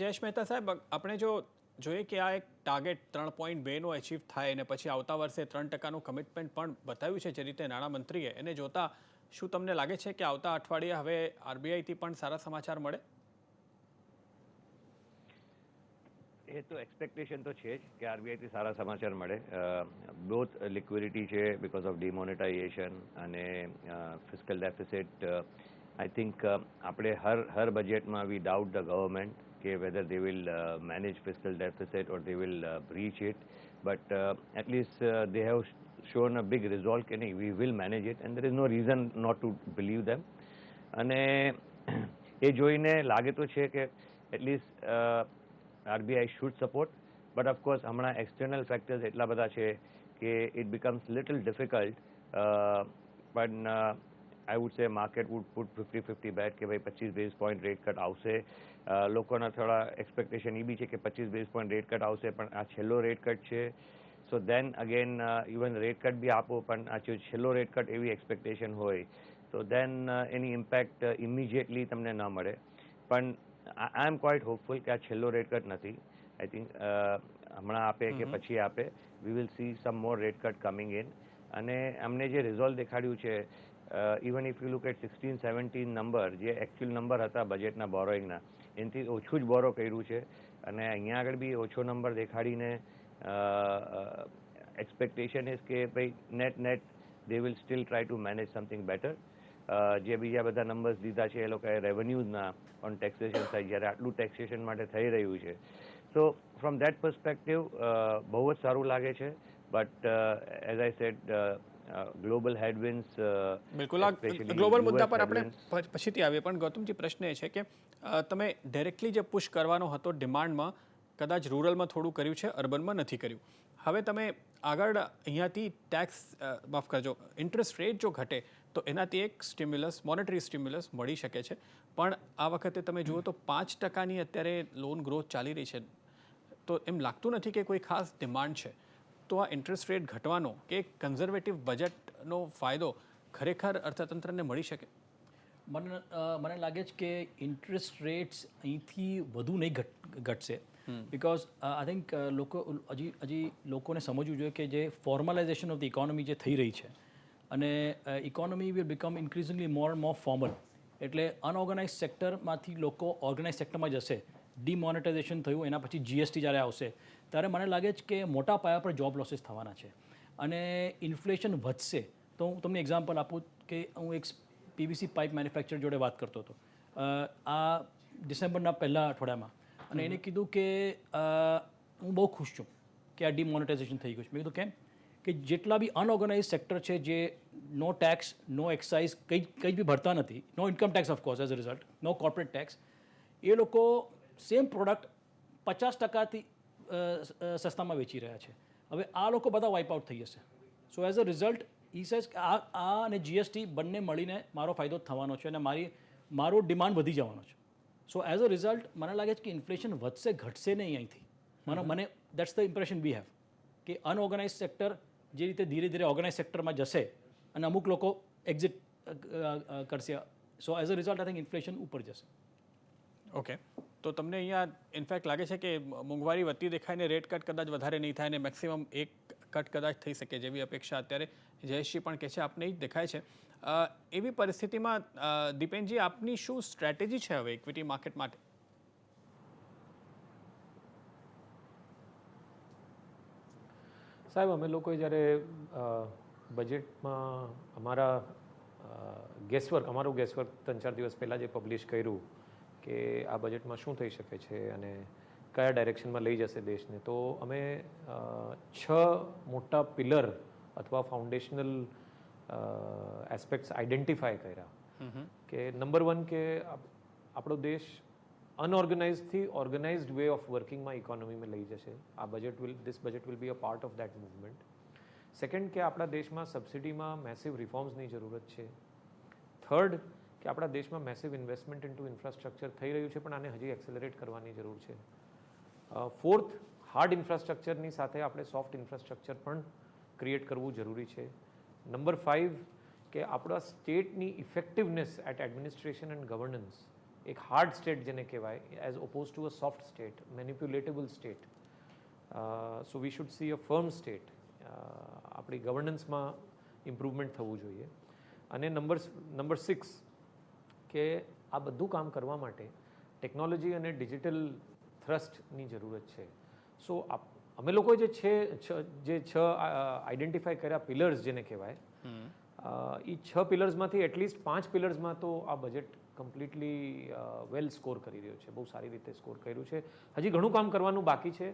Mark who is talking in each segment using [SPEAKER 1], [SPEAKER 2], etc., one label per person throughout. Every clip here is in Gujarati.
[SPEAKER 1] જયેશ મહેતા સાહેબ, આપણે જો જોઈએ કે આ એક ટાર્ગેટ ત્રણ પોઈન્ટ બેનો અચીવ થાય અને પછી આવતા વર્ષે ત્રણ ટકાનું કમિટમેન્ટ પણ બતાવ્યું છે જે રીતે નાણામંત્રીએ એને જોતા શું તમને લાગે છે કે આવતા અઠવાડિયે હવે આરબીઆઈથી પણ સારા સમાચાર મળે?
[SPEAKER 2] એ તો એક્સપેક્ટેશન તો છે જ કે આરબીઆઈથી સારા સમાચાર મળે. બોથ લિક્વિડિટી છે બિકોઝ ઓફ ડિમોનેટાઇઝેશન અને ફિઝિકલ ડેફિસિટ આઈ થિંક આપણે હર હર બજેટમાં we doubt the government કે weather they will manage physical deficit or they will breach it but at least they have shown a big resolve કે નહીં we will manage it and there is no reason not to believe them અને એ જોઈને લાગે તો છે કે at least RBI should support but of course હમણાં એક્સટર્નલ ફેક્ટર્સ એટલા બધા છે કે ઇટ બિકમ્સ લિટલ ડિફિકલ્ટ પણ I would say market would put fifty fifty bet કે ભાઈ પચીસ બેઝ પોઈન્ટ રેટ કટ આવશે. લોકોના થોડા એક્સપેક્ટેશન એ બી છે કે પચીસ બેઝ પોઈન્ટ રેટ કટ આવશે પણ આ છેલ્લો રેટ કટ છે. So then again even rate cut બી આપો પણ આ છેલ્લો રેટ કટ એવી એક્સપેક્ટેશન હોય. તો દેન એની ઇમ્પેક્ટ ઇમિજિએટલી તમને ન મળે. પણ આઈ એમ ક્વાઇટ હોપફુલ કે આ છેલ્લો રેટ કટ નથી. આઈ થિંક હમણાં આપે કે પછી આપે. We will see some more rate cut coming in અને અમને જે રિઝોલ્વ દેખાડ્યું છે even if you look at sixteen seventeen number જે એકચ્યુઅલ નંબર હતા બજેટના બોરોઈંગના એનાથી ઓછું જ બોરો કર્યું છે. અને અહીંયા આગળ બી ઓછો નંબર દેખાડીને એક્સપેક્ટેશન ઇઝ કે ભાઈ net net they will still try to manage something better જે બીજા બધા નંબર્સ દીધા છે, એ લોકોએ રેવન્યુઝના ઓન ટેક્સેશન થાય જ્યારે આટલું ટેક્સેશન માટે થઈ રહ્યું છે. સો ફ્રોમ દેટ પર્સપેક્ટિવ બહુ જ સારું લાગે છે. But as I said global headwinds
[SPEAKER 1] બિલકુલ. આ ગ્લોબલ મુદ્દા પર આપણે પછીથી આવીએ પણ ગૌતમજી પ્રશ્ન એ છે કે તમે ડાયરેક્ટલી જે પુશ કરવાનો હતો ડિમાન્ડમાં કદાચ રૂરલમાં થોડું કર્યું છે અર્બનમાં નથી કર્યું. હવે તમે આગળ અહીંયાથી ટેક્સ માફ કરજો ઇન્ટરેસ્ટ રેટ જો ઘટે તો એનાથી એક સ્ટિમ્યુલસ મોનેટરી સ્ટિમ્યુલસ મળી શકે છે. પણ આ વખતે તમે જુઓ તો પાંચ ટકાની અત્યારે લોન ગ્રોથ ચાલી રહી છે. તો એમ લાગતું નથી કે કોઈ ખાસ ડિમાન્ડ છે. તો આ ઇન્ટરેસ્ટ રેટ ઘટવાનો કે કન્ઝર્વેટિવ બજેટનો ફાયદો ખરેખર અર્થતંત્રને મળી શકે?
[SPEAKER 3] મને મને લાગે છે કે ઇન્ટરેસ્ટ રેટ્સ અહીંથી વધુ નહીં ઘટ ઘટશે. બિકોઝ આઈ થિંક લોકો હજી હજી લોકોને સમજવું જોઈએ કે જે ફોર્મલાઇઝેશન ઓફ ધ ઇકોનોમી જે થઈ રહી છે અને economy will become increasingly more more formal એટલે અનઓર્ગનાઇઝ સેક્ટરમાંથી લોકો ઓર્ગેનાઇઝ સેક્ટરમાં જશે. ડિમોનેટાઇઝેશન થયું એના પછી જીએસટી જ્યારે આવશે ત્યારે મને લાગે છે કે મોટા પાયા પર જોબ લોસીસ થવાના છે. અને ઇન્ફ્લેશન વધશે તો હું તમને એક્ઝામ્પલ આપું કે હું એક પીવીસી પાઇપ મેન્યુફેક્ચર જોડે વાત કરતો હતો. આ ડિસેમ્બરના પહેલા અઠવાડિયામાં. અને એને કીધું કે હું બહુ ખુશ છું કે આ ડિમોનેટાઇઝેશન થઈ ગયું છે. મેં કીધું કેમ? કે જેટલા બી અનઓર્ગનાઇઝ સેક્ટર છે જે નો ટેક્સ નો એક્સાઇઝ કંઈ કંઈ બી ભરતા નથી no income tax of course as a result no corporate tax એ લોકો સેમ પ્રોડક્ટ પચાસ ટકાથી સસ્તામાં વેચી રહ્યા છે. હવે આ લોકો બધા વાઇપ આઉટ થઈ જશે. So as a result he says કે આ આ અને જીએસટી બંને મળીને મારો ફાયદો થવાનો છે અને મારી મારો ડિમાન્ડ વધી જવાનો છે. સો એઝ અ રિઝલ્ટ મને લાગે છે કે ઇન્ફ્લેશન વધશે ઘટશે નહીં અહીંથી. મને મને that's the impression we have કે અનઓર્ગનાઇઝ સેક્ટર જે રીતે ધીરે ધીરે ઓર્ગનાઇઝ સેક્ટરમાં જશે અને અમુક લોકો એક્ઝિટ કરશે. So as a result I think inflation ઉપર જશે.
[SPEAKER 1] ઓકે તો તમને અહીંયા ઇનફેક્ટ લાગે છે કે મોંઘવારી વધતી દેખાય ને રેટ કટ કદાચ વધારે નહીં થાય ને મેક્સિમમ એક કટ કદાચ થઈ શકે જેવી અપેક્ષા અત્યારે જયેશજી પણ કહે છે, આપને જ દેખાય છે. એવી પરિસ્થિતિમાં દીપેનજી, આપની શું સ્ટ્રેટેજી છે હવે ઇક્વિટી માર્કેટ માટે?
[SPEAKER 4] સાહેબ, અમે લોકોએ જ્યારે બજેટમાં અમારા ગેસવર્ક અમારું ગેસવર્ક ત્રણ ચાર દિવસ પહેલાં જે પબ્લિશ કર્યું કે આ બજેટમાં શું થઈ શકે છે અને કયા ડાયરેક્શનમાં લઈ જશે દેશને? તો અમે છ મોટા પિલર અથવા ફાઉન્ડેશનલ એસ્પેક્ટ્સ આઈડેન્ટિફાય કર્યા. કે નંબર વન કે આપણો દેશ અનઓર્ગેનાઇઝથી ઓર્ગેનાઇઝડ વે ઓફ વર્કિંગમાં ઇકોનોમીમાં લઈ જશે. આ budget will this budget will be a part of that movement second કે આપણા દેશમાં સબસિડીમાં મેસિવ રિફોર્મ્સની જરૂરત છે. થર્ડ કે આપણા દેશમાં મેસિવ ઇન્વેસ્ટમેન્ટ ઇન્ટુ ઇન્ફ્રાસ્ટ્રક્ચર થઈ રહ્યું છે, પણ આને હજી એક્સેલરેટ કરવાની જરૂર છે. ફોર્થ હાર્ડ ઇન્ફ્રાસ્ટ્રક્ચરની સાથે આપણે સોફ્ટ ઇન્ફ્રાસ્ટ્રક્ચર પણ ક્રિએટ કરવું જરૂરી છે. નંબર ફાઇવ કે આપણા સ્ટેટની effectiveness at administration and governance એક હાર્ડ સ્ટેટ જેને કહેવાય as oppose to a soft state manipulatable state so we should see a firm state આપણી ગવર્નન્સમાં ઇમ્પ્રુવમેન્ટ થવું જોઈએ. અને નંબર નંબર સિક્સ કે આ બધું કામ કરવા માટે ટેકનોલોજી અને ડિજિટલ થ્રસ્ટની જરૂરત છે. સો અમે લોકો જે છે જે છ આઈડેન્ટિફાય કર્યા પિલર્સ જેને કહેવાય એ છ પિલર્સમાંથી એટલીસ્ટ પાંચ પિલર્સમાં તો આ બજેટ કમ્પ્લીટલી વેલ સ્કોર કરી રહ્યો છે. બહુ સારી રીતે સ્કોર કર્યું છે. હજી ઘણું કામ કરવાનું બાકી છે.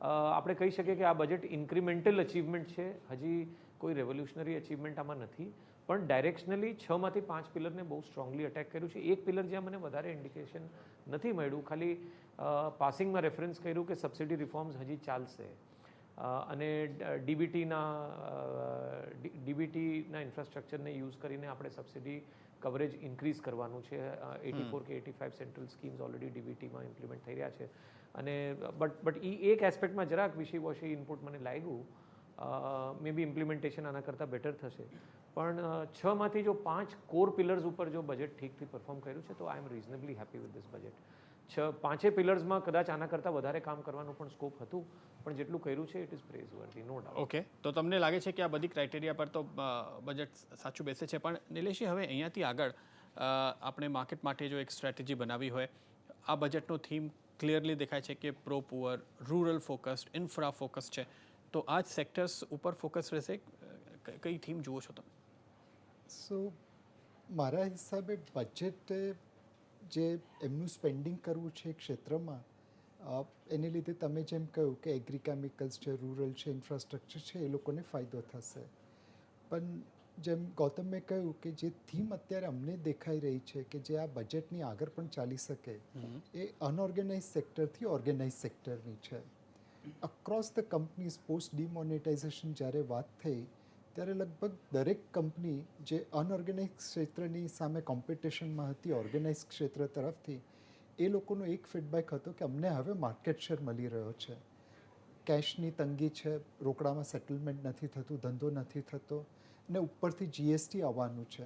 [SPEAKER 4] આપણે કહી શકીએ કે આ બજેટ ઇન્ક્રીમેન્ટલ અચીવમેન્ટ છે. હજી કોઈ રેવોલ્યુશનરી અચીવમેન્ટ આમાં નથી. પણ ડાયરેક્શનલી છમાંથી પાંચ પિલરને બહુ સ્ટ્રોંગલી અટેક કર્યું છે. એક પિલર જ્યાં મને વધારે ઇન્ડિકેશન નથી મળ્યું ખાલી પાસિંગમાં રેફરન્સ કર્યું કે સબસિડી રિફોર્મ્સ હજી ચાલશે. અને ડીબીટીના ડીબીટીના ઇન્ફ્રાસ્ટ્રક્ચરને યુઝ કરીને આપણે સબસિડી કવરેજ ઇન્ક્રીઝ કરવાનું છે. એટી ફોર કે eighty five central schemes already ડીબીટીમાં implement થઈ રહ્યા છે. અને બટ બટ એ એક એસ્પેક્ટમાં જરાક વિશી વોશી ઇનપુટ મને લાગ્યું મે બી ઇમ્પ્લિમેન્ટેશન આના કરતાં બેટર થશે. પણ છમાંથી જો પાંચ કોર પિલર્સ ઉપર જો બજેટ ઠીકથી પરફોર્મ કર્યું છે, તો I am reasonably happy with this budget છ, પાંચે પિલર્સમાં કદાચ આના કરતાં વધારે કામ કરવાનું પણ સ્કોપ હતું, પણ જેટલું કર્યું છે it is praiseworthy no doubt
[SPEAKER 1] okay તો તમને લાગે છે કે આ બધી ક્રાઇટેરિયા પર તો બજેટ સાચું બેસે છે, પણ નિલેશજી, હવે અહીંયાથી આગળ આપણે માર્કેટ માટે જો એક સ્ટ્રેટેજી બનાવી હોય, આ બજેટનો થીમ ક્લિયરલી દેખાય છે કે pro poor rural focused infra focus છે. તો આ જ સેક્ટર્સ ઉપર ફોકસ રહેશે. કઈ થીમ જુઓ છો તમે?
[SPEAKER 5] સો મારા હિસાબે બજેટ જે એમનું સ્પેન્ડિંગ કરવું છે ક્ષેત્રમાં એને લીધે તમે જેમ કહ્યું કે એગ્રીકેમિકલ્સ છે રૂરલ છે ઇન્ફ્રાસ્ટ્રક્ચર છે એ લોકોને ફાયદો થશે. પણ જેમ ગૌતમે કહ્યું કે જે થીમ અત્યારે અમને દેખાઈ રહી છે કે જે આ બજેટની આગળ પણ ચાલી શકે એ અનઓર્ગેનાઇઝ સેક્ટરથી ઓર્ગેનાઇઝ સેક્ટરની છે. Across the companies post demonetisation જ્યારે વાત થઈ, ત્યારે લગભગ દરેક કંપની જે અનઓર્ગેનાઇઝ ક્ષેત્રની સામે કોમ્પિટિશનમાં હતી ઓર્ગેનાઇઝ ક્ષેત્ર તરફથી, એ લોકોનો એક ફીડબેક હતો કે અમને હવે માર્કેટ શેર મળી રહ્યો છે. કેશની તંગી છે, રોકડામાં સેટલમેન્ટ નથી થતું, ધંધો નથી થતો, ને ઉપરથી જીએસટી આવવાનું છે.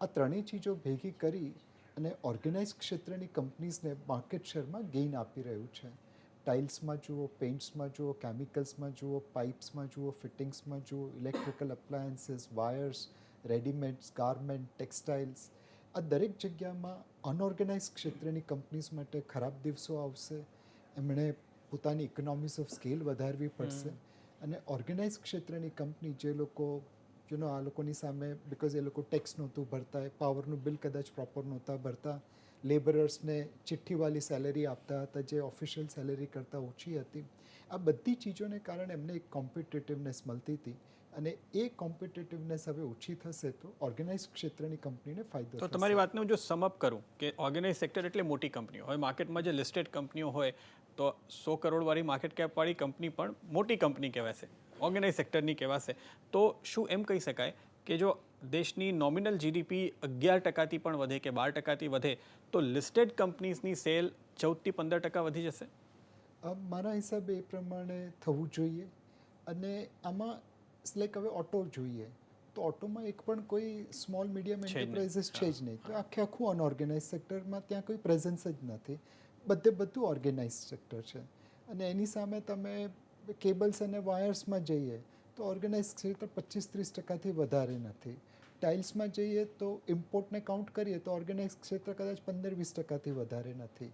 [SPEAKER 5] આ ત્રણેય ચીજો ભેગી કરી અને ઓર્ગેનાઇઝ ક્ષેત્રની કંપનીઝને માર્કેટ શેરમાં ગેઇન આપી રહ્યું છે. ટાઇલ્સમાં જુઓ પેઇન્ટ્સમાં જુઓ કેમિકલ્સમાં જુઓ પાઇપ્સમાં જુઓ ફિટિંગ્સમાં જુઓ electrical appliances wires readymades garment textiles. આ દરેક જગ્યામાં અનઓર્ગેનાઇઝ ક્ષેત્રની કંપનીઝ માટે ખરાબ દિવસો આવશે. એમણે પોતાની ઇકોનોમીસ ઓફ સ્કેલ વધારવી પડશે. અને ઓર્ગેનાઇઝ ક્ષેત્રની કંપની જે લોકો યુનો આ લોકોની સામે બિકોઝ એ લોકો ટેક્સ નહોતું ભરતા પાવરનું બિલ કદાચ પ્રોપર નહોતા ભરતા લેબરર્સને ચિઠ્ઠીવાળી સેલેરી આપતા હતા જે ઓફિશિયલ સેલેરી કરતાં ઓછી હતી. આ બધી ચીજોને કારણે એમને એક કોમ્પિટેટિવનેસ મળતી હતી અને એ કોમ્પિટેટિવનેસ હવે ઓછી થશે તો ઓર્ગેનાઇઝ ક્ષેત્રની કંપનીને ફાયદો
[SPEAKER 1] તો તમારી વાતને હું જો સમઅપ કરું કે ઓર્ગેનાઇઝ સેક્ટર એટલે મોટી કંપનીઓ. હવે માર્કેટમાં જે લિસ્ટેડ કંપનીઓ હોય તો સો કરોડવાળી માર્કેટ કેપવાળી કંપની પણ મોટી કંપની કહેવાશે. ઓર્ગેનાઇઝ સેક્ટરની કહેવાશે. તો શું એમ કહી શકાય કે જો દેશની નોમિનલ જીડીપી અગિયાર ટકાથી પણ વધે કે બાર ટકાથી વધે તો લિસ્ટેડ કંપનીઝની સેલ ચૌદથી પંદર ટકા વધી જશે?
[SPEAKER 5] મારા હિસાબે એ પ્રમાણે થવું જોઈએ. અને આમાં લાઈક હવે ઓટો જોઈએ. તો ઓટોમાં એક પણ કોઈ સ્મોલ મીડિયમ એન્ટરપ્રાઇઝીસ છે જ નહીં. તો આખે આખું અનઓર્ગેનાઇઝ સેક્ટરમાં ત્યાં કોઈ પ્રેઝન્સ જ નથી. બધે બધું ઓર્ગેનાઇઝ સેક્ટર છે. અને એની સામે તમે કેબલ્સ અને વાયર્સમાં જઈએ તો ઓર્ગેનાઇઝ ક્ષેત્ર પચીસ ત્રીસ ટકાથી વધારે નથી. ટાઇલ્સમાં જઈએ તો ઇમ્પોર્ટને કાઉન્ટ કરીએ તો ઓર્ગેનાઇઝ ક્ષેત્ર કદાચ પંદર વીસ ટકાથી વધારે નથી.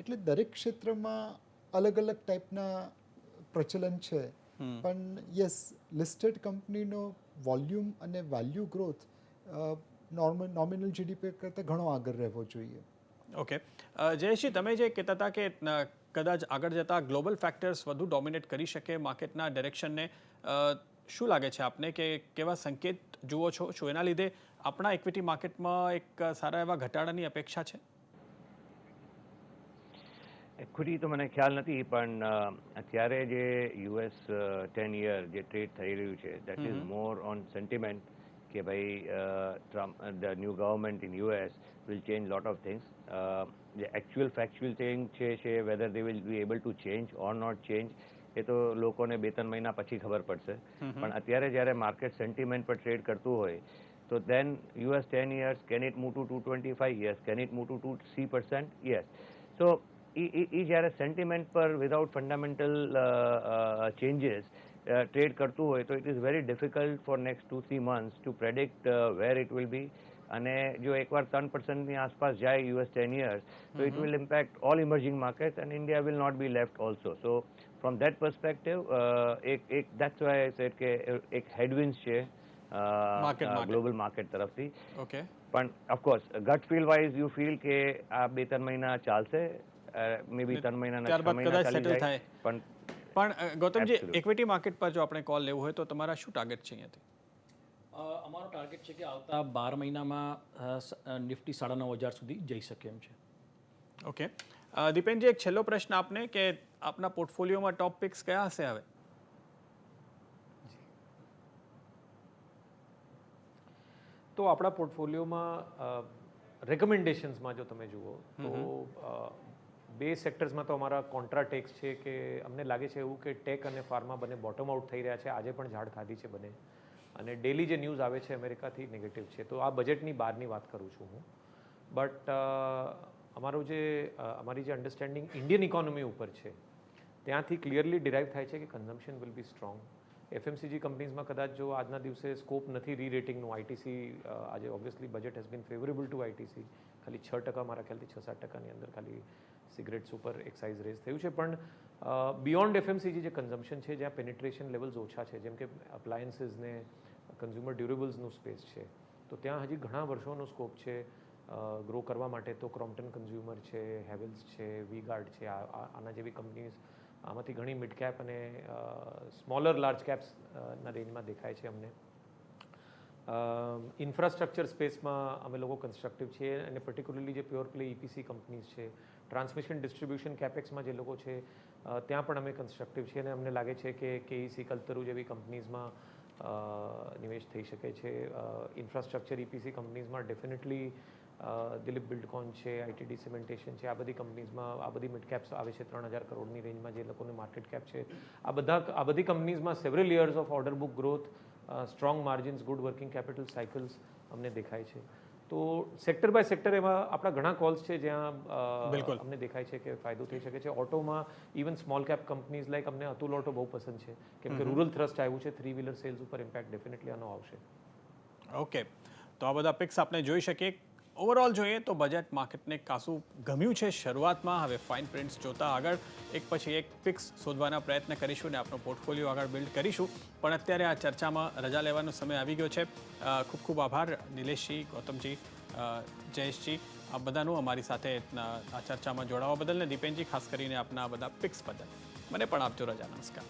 [SPEAKER 5] એટલે દરેક ક્ષેત્રમાં અલગ અલગ ટાઈપના પ્રચલન છે. પણ યસ લિસ્ટેડ કંપનીનો વોલ્યુમ અને value growth normal nominal GDP કરતાં ઘણો આગળ રહેવો જોઈએ.
[SPEAKER 1] ઓકે. જયેશજી તમે જે કહેતા હતા કે કદાચ આગળ જતા ગ્લોબલ ફેક્ટર્સ વધુ ડોમિનેટ કરી શકે માર્કેટના ડિરેક્શનને શું લાગે છે આપને કે કેવા સંકેત જુઓ છો? શું એના લીધે આપણા ઇક્વિટી માર્કેટમાં એક સારા એવા ઘટાડાની અપેક્ષા છે?
[SPEAKER 2] ઇક્વિટી તો મને ખ્યાલ નથી પણ અત્યારે જે યુએસ ટેન યર જે ટ્રેડ થઈ રહ્યું છે that is more on sentiment કે ભાઈ Trump the new government in US will change lot of things જે એકચ્યુઅલ ફેક્ચ્યુઅલ થિંગ છે છે whether they will be able to change or not change એ તો લોકોને બે ત્રણ મહિના પછી ખબર પડશે પણ અત્યારે જ્યારે માર્કેટ સેન્ટિમેન્ટ પર ટ્રેડ કરતું હોય So then US 10 years, can it move to 225? Yes. Years it move to 2 3%? Yes. So એ એ- એ જ્યારે સેન્ટિમેન્ટ પર વિધાઉટ ફંડામેન્ટલ ચેન્જીસ ટ્રેડ કરતું હોય તો it is very difficult for next two three months to predict where it will be અને જો એકવાર ત્રણ પર્સન્ટની આસપાસ જાય યુએસ ટેન યર્સ તો it will impact all emerging market and India will not be left also so from that perspective એક એક દેટ્સ વાય સેટ કે એક હેડવિન્સ છે ગ્લોબલ માર્કેટ તરફથી.
[SPEAKER 1] ઓકે
[SPEAKER 2] પણ of course gut feel wise you feel કે આ બે ત્રણ મહિના ચાલશે મે બી ત્રણ મહિના
[SPEAKER 1] ત્યારબાદ
[SPEAKER 2] મહિના
[SPEAKER 1] કદાચ થાય.
[SPEAKER 2] પણ
[SPEAKER 1] પણ ગૌતમજી ઇક્વિટી માર્કેટ પર જો આપણે કોલ લેવું હોય તો તમારા શું ટાર્ગેટ છે અહીંયાથી?
[SPEAKER 3] અમારો ટાર્ગેટ છે કે આવતા બાર મહિનામાં નિફ્ટી સાડા નવ હજાર સુધી જઈ શકે એમ છે.
[SPEAKER 1] ઓકે દીપેનજી એક છેલ્લો પ્રશ્ન આપને કે આપના પોર્ટફોલિયોમાં ટોપ પિક્સ કયા હશે હવે?
[SPEAKER 4] તો આપણા પોર્ટફોલિયોમાં રેકમેન્ડેશન્સમાં જો તમે જુઓ તો બે સેક્ટર્સમાં તો અમારા કોન્ટ્રાટેક્સ છે કે અમને લાગે છે એવું કે ટેક અને ફાર્મા બંને બોટમ આઉટ થઈ રહ્યા છે. આજે પણ ઝાડ ખાધી છે બંને. અને ડેલી જે ન્યૂઝ આવે છે અમેરિકાથી નેગેટિવ છે. તો આ બજેટની બહારની વાત કરું છું હું. બટ અમારું જે અમારી જે અન્ડરસ્ટેન્ડિંગ ઇન્ડિયન ઇકોનોમી ઉપર છે, ત્યાંથી ક્લિયરલી ડિરાઈવ થાય છે કે consumption will be strong FMCG કંપનીઝમાં કદાચ જો આજના દિવસે સ્કોપ નથી રી રેટિંગનું આઈટીસી આજે obviously budget has been favourable to ITC ખાલી છ ટકા મારા ખ્યાલથી છ સાત ટકાની અંદર ખાલી સિગરેટ્સ ઉપર એક્સાઇઝ રેઝ થયું છે. પણ બિયોન્ડ એફએમસીજી જે કન્ઝમ્પશન છે, જ્યાં પેનિટ્રેશન લેવલ્સ ઓછા છે, જેમ કે અપ્લાયન્સીસને કન્ઝ્યુમર ડ્યુરેબલ્સનું સ્પેસ છે, તો ત્યાં હજી ઘણા વર્ષોનો સ્કોપ છે. ગ્રો કરવા માટે તો ક્રોમ્પટન કન્ઝ્યુમર છે હેવલ્સ છે વી ગાર્ડ છે આના જેવી કંપનીઝ આમાંથી ઘણી મિડ કેપ અને સ્મોલર લાર્જ કેપ્સ ના રેન્જમાં દેખાય છે અમને. ઇન્ફ્રાસ્ટ્રક્ચર સ્પેસમાં અમે લોકો કન્સ્ટ્રક્ટિવ છીએ અને પર્ટિક્યુલરલી જે પ્યોર પ્લે ઇપીસી કંપનીઝ છે ટ્રાન્સમિશન ડિસ્ટ્રીબ્યુશન કેપેક્સમાં જે લોકો છે ત્યાં પણ અમે કન્સ્ટ્રક્ટિવ છીએ અને અમને લાગે છે કે કેઈસી કલ્તરુ જેવી કંપનીઝમાં નિવેશ થઈ શકે છે. ઇન્ફ્રાસ્ટ્રક્ચર ઇપીસી કંપનીઝમાં ડેફિનેટલી દિલીપ બિલ્ડકોન છે આઈટીડી સિમેન્ટેશન છે, આ બધી કંપનીઝમાં આ બધી મિડ કેપ્સ આવે છે, ત્રણ હજાર કરોડની રેન્જમાં જે લોકોની માર્કેટ કેપ છે. આ બધા, આ બધી કંપનીઝમાં several years of order book growth strong margins good working capital cycles અમને દેખાય છે. તો સેક્ટર બાય સેક્ટર એમાં આપણા ઘણા કોલ્સ છે જ્યાં
[SPEAKER 1] બિલકુલ.
[SPEAKER 4] અમને દેખાય છે કે ફાયદો થઈ શકે છે. ઓટોમાં even small cap companies like અમને અતુલ ઓટો બહુ પસંદ છે. કેમ કે રૂરલ થ્રસ્ટ આવ્યું છે થ્રી વ્હીલર સેલ્સ ઉપર ઇમ્પેક્ટ ડેફિનેટલી આનો આવશે.
[SPEAKER 1] ઓકે તો આ બધા પિક્સ આપણે જોઈ શકીએ. ઓવરઓલ જોઈએ તો બજેટ માર્કેટને કાસું ગમ્યું છે શરૂઆતમાં. હવે ફાઇન પ્રિન્ટ્સ જોતા આગળ. એક પછી એક પિક્સ શોધવાના પ્રયત્ન કરીશું ને આપણો પોર્ટફોલિયો આગળ બિલ્ડ કરીશું. પણ અત્યારે આ ચર્ચામાં રજા લેવાનો સમય આવી ગયો છે. ખૂબ ખૂબ આભાર નિલેશજી, ગૌતમજી જયેશજી. આ બધાનું અમારી સાથે આ ચર્ચામાં જોડાવા બદલ ને દીપેનજી, ખાસ કરીને આપના બધા પિક્સ બદલ. મને પણ આપજો રજા. નમસ્કાર.